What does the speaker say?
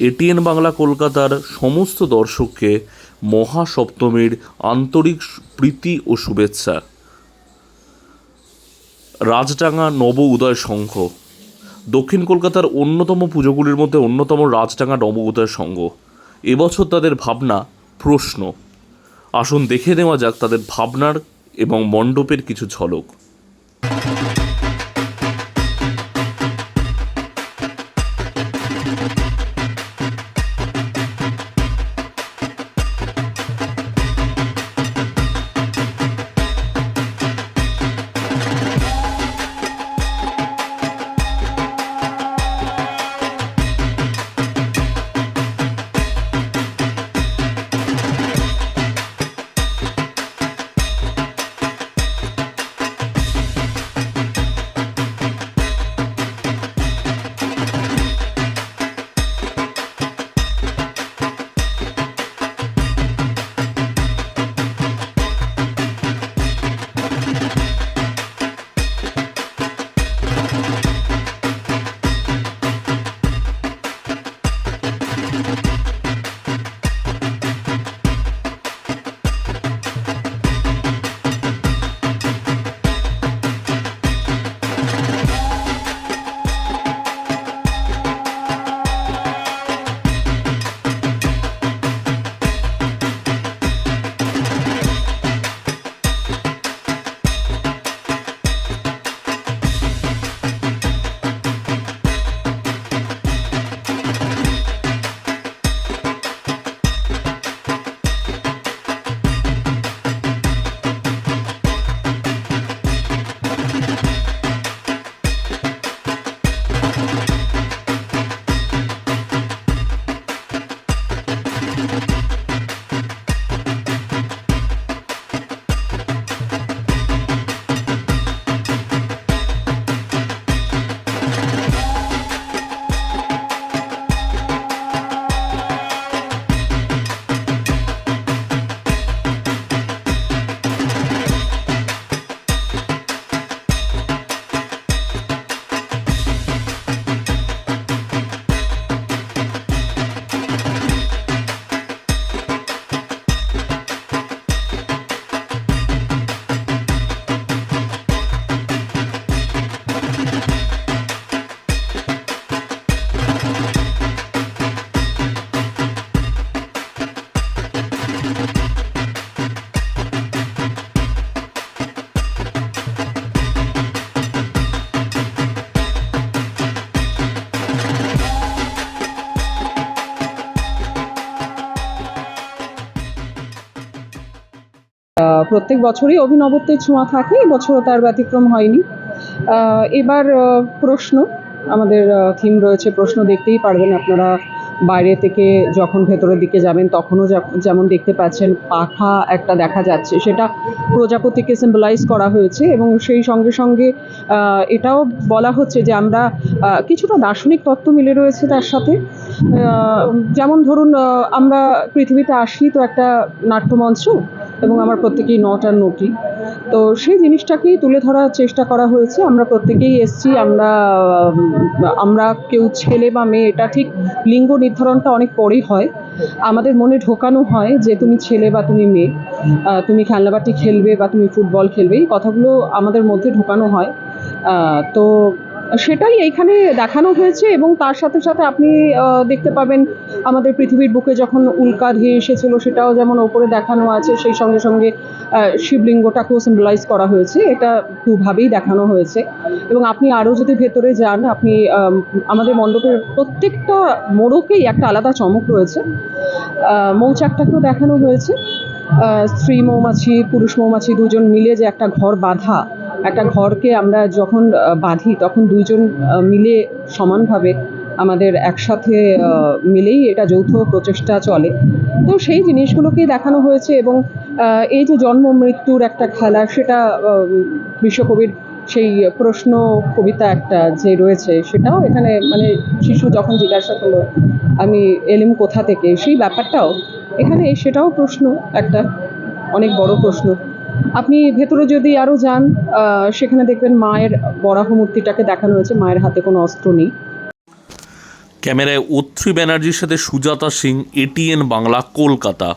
ATN Bangla কলকাতার সমস্ত দর্শককে মহাসপ্তমীর আন্তরিক প্রীতি ও শুভেচ্ছা। রাজডাঙ্গা নব উদয় সংঘ। দক্ষিণ কলকাতার অন্যতম পুজোগুলির মধ্যে অন্যতম রাজডাঙ্গা নব উদয় সংঘ। এবছর তাদের ভাবনা, প্রশ্ন। আসুন দেখে নেওয়া যাক তাদের ভাবনার এবং মণ্ডপের কিছু ঝলক। প্রত্যেক বছরই অভিনবত্বের ছোঁয়া থাকে এবছরও তার ব্যতিক্রম হয়নি। এবার প্রশ্ন, আমাদের থিম রয়েছে প্রশ্ন, দেখতেই পারবেন আপনারা বাইরে থেকে যখন ভেতরের দিকে যাবেন, তখনও যেমন দেখতে পাচ্ছেন, পাখা একটা দেখা যাচ্ছে। সেটা প্রজাপতিকে সিম্বলাইজ করা হয়েছে এবং সেই সঙ্গে সঙ্গে এটাও বলা হচ্ছে যে আমরা কিছুটা দার্শনিক তত্ত্ব মিলে রয়েছে তার সাথে। যেমন ধরুন আমরা পৃথিবীতে আসি তো একটা নাট্যমঞ্চ এবং আমার প্রত্যেকেই নট আর নটি তো সেই জিনিসটাকেই তুলে ধরার চেষ্টা করা হয়েছে। আমরা প্রত্যেকেই এসছি, আমরা আমরা কেউ ছেলে বা মেয়ে, এটা ঠিক লিঙ্গ নির্ধারণটা অনেক পরেই হয়। আমাদের মনে ঢোকানো হয় যে তুমি ছেলে বা তুমি মেয়ে তুমি খেলনাবাটি খেলবে বা তুমি ফুটবল খেলবে, এই কথাগুলো আমাদের মধ্যে ঢোকানো হয়। তো সেটাই এইখানে দেখানো হয়েছে এবং তার সাথে সাথে আপনি দেখতে পাবেন আমাদের পৃথিবীর বুকে যখন উল্কা ধেয়ে এসেছিল সেটাও যেমন ওপরে দেখানো আছে, সেই সঙ্গে সঙ্গে শিবলিঙ্গটাকেও সিম্বলাইজ করা হয়েছে। এটা দুভাবেই দেখানো হয়েছে। এবং আপনি আরও যদি ভেতরে যান, আপনি আমাদের মণ্ডপের প্রত্যেকটা মোড়কেই একটা আলাদা চমক রয়েছে। মৌচাকটাকেও দেখানো হয়েছে। স্ত্রী মৌমাছি, পুরুষ মৌমাছি দুজন মিলে যে একটা ঘর বাঁধা একটা ঘরকে আমরা যখন বাঁধি তখন দুইজন মিলে সমানভাবে আমাদের একসাথে মিলেই এটা যৌথ প্রচেষ্টা চলে। তো সেই জিনিসগুলোকেই দেখানো হয়েছে এবং এই যে জন্ম মৃত্যুর একটা খেলা, সেটা বিশ্বকবির সেই প্রশ্ন কবিতা একটা যে রয়েছে, সেটাও এখানে মানে শিশু যখন জিজ্ঞাসা করল, আমি এলিম কোথা থেকে? সেই ব্যাপারটাও এখানে সেটাও প্রশ্ন, একটা অনেক বড় প্রশ্ন। আপনি ভেতরে যদি আরও যান সেখানে দেখবেন মায়ের বরাহ মূর্তিটাকে দেখানো হয়েছে মায়ের হাতে কোনো অস্ত্র নেই। ক্যামেরায় অত্রি ব্যানার্জির সাথে সুজাতা সিং এটিএন বাংলা, কলকাতা।